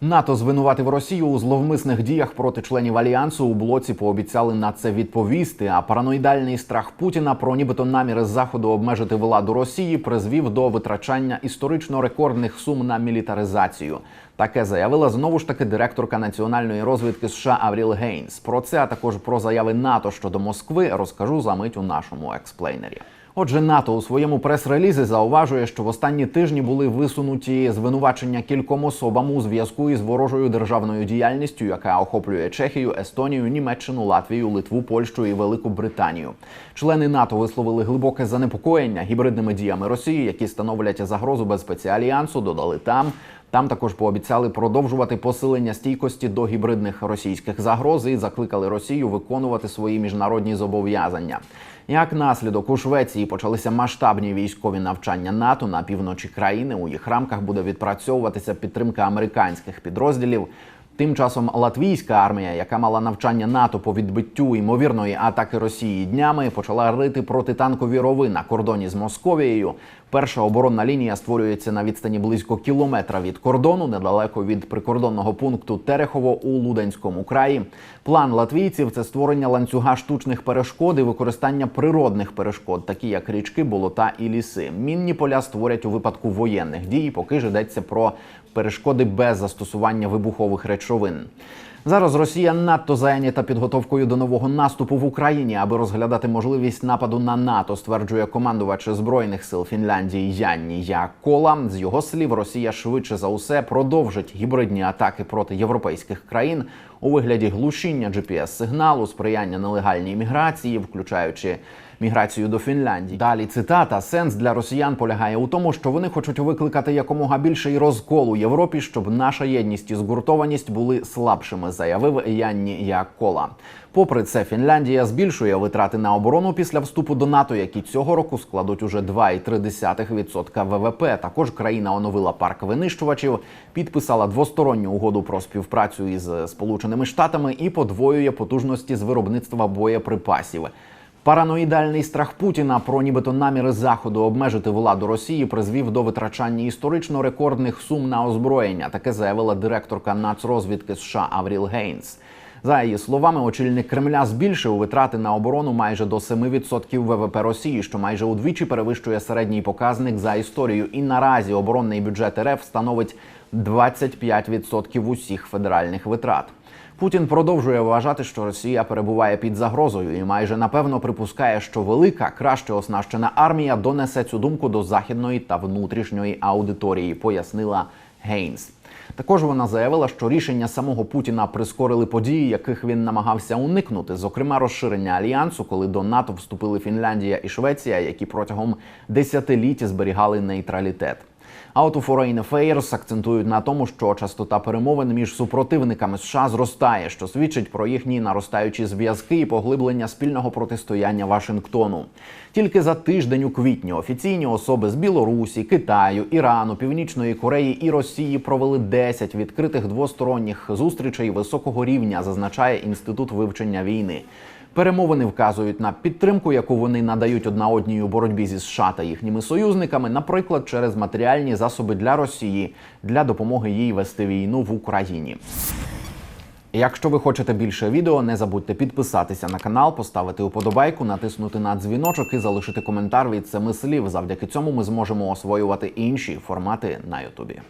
НАТО звинуватив Росію у зловмисних діях проти членів альянсу. У блоці пообіцяли на це відповісти. А параноїдальний страх Путіна про нібито наміри заходу обмежити владу Росії призвів до витрачання історично рекордних сум на мілітаризацію. Таке заявила знову ж таки директорка національної розвідки США Авріл Гейнс. Про це а також про заяви НАТО щодо Москви розкажу за мить у нашому експлейнері. Отже, НАТО у своєму прес-релізі зауважує, що в останні тижні були висунуті звинувачення кільком особам у зв'язку із ворожою державною діяльністю, яка охоплює Чехію, Естонію, Німеччину, Латвію, Литву, Польщу і Велику Британію. Члени НАТО висловили глибоке занепокоєння гібридними діями Росії, які становлять загрозу безпеці альянсу. Додали там. Там також пообіцяли продовжувати посилення стійкості до гібридних російських загроз і закликали Росію виконувати свої міжнародні зобов'язання. Як наслідок у Швеції почалися масштабні військові навчання НАТО на півночі країни. У їх рамках буде відпрацьовуватися підтримка американських підрозділів. Тим часом латвійська армія, яка мала навчання НАТО по відбиттю ймовірної атаки Росії днями, почала рити протитанкові рови на кордоні з Московією. Перша оборонна лінія створюється на відстані близько кілометра від кордону, недалеко від прикордонного пункту Терехово у Луденському краї. План латвійців це створення ланцюга штучних перешкод і використання природних перешкод, такі як річки, болота і ліси. Мінні поля створять у випадку воєнних дій, поки ж йдеться про перешкоди без застосування вибухових речовин. Metro Win. Зараз Росія надто зайнята підготовкою до нового наступу в Україні, аби розглядати можливість нападу на НАТО, стверджує командувач збройних сил Фінляндії Янні Якола. З його слів, Росія швидше за усе продовжить гібридні атаки проти європейських країн у вигляді глушіння GPS-сигналу, сприяння нелегальній міграції, включаючи міграцію до Фінляндії. Далі цитата: сенс для росіян полягає у тому, що вони хочуть викликати якомога більший розкол у Європі, щоб наша єдність і згуртованість були слабшими, заявив Янні Якола. Попри це, Фінляндія збільшує витрати на оборону після вступу до НАТО, які цього року складуть уже 2,3% ВВП. Також країна оновила парк винищувачів, підписала двосторонню угоду про співпрацю із Сполученими Штатами і подвоює потужності з виробництва боєприпасів. Параноїдальний страх Путіна про нібито наміри заходу обмежити владу Росії призвів до витрачання історично рекордних сум на озброєння. Таке заявила директорка нацрозвідки США Авріл Гейнс. За її словами, очільник Кремля збільшив витрати на оборону майже до 7% ВВП Росії, що майже удвічі перевищує середній показник за історію. І наразі оборонний бюджет РФ становить 25% усіх федеральних витрат. Путін продовжує вважати, що Росія перебуває під загрозою і майже напевно припускає, що велика, краще оснащена армія донесе цю думку до західної та внутрішньої аудиторії, пояснила Гейнс. Також вона заявила, що рішення самого Путіна прискорили події, яких він намагався уникнути, зокрема розширення альянсу, коли до НАТО вступили Фінляндія і Швеція, які протягом десятиліть зберігали нейтралітет. А от Foreign Affairs акцентують на тому, що частота перемовин між супротивниками США зростає, що свідчить про їхні наростаючі зв'язки і поглиблення спільного протистояння Вашингтону. Тільки за тиждень у квітні офіційні особи з Білорусі, Китаю, Ірану, Північної Кореї і Росії провели 10 відкритих двосторонніх зустрічей високого рівня, зазначає інститут вивчення війни. Перемовини вказують на підтримку, яку вони надають одна одній у боротьбі зі США та їхніми союзниками, наприклад, через матеріальні засоби для Росії для допомоги їй вести війну в Україні. Якщо ви хочете більше відео, не забудьте підписатися на канал, поставити уподобайку, натиснути на дзвіночок і залишити коментар від семи слів. Завдяки цьому ми зможемо освоювати інші формати на Ютубі.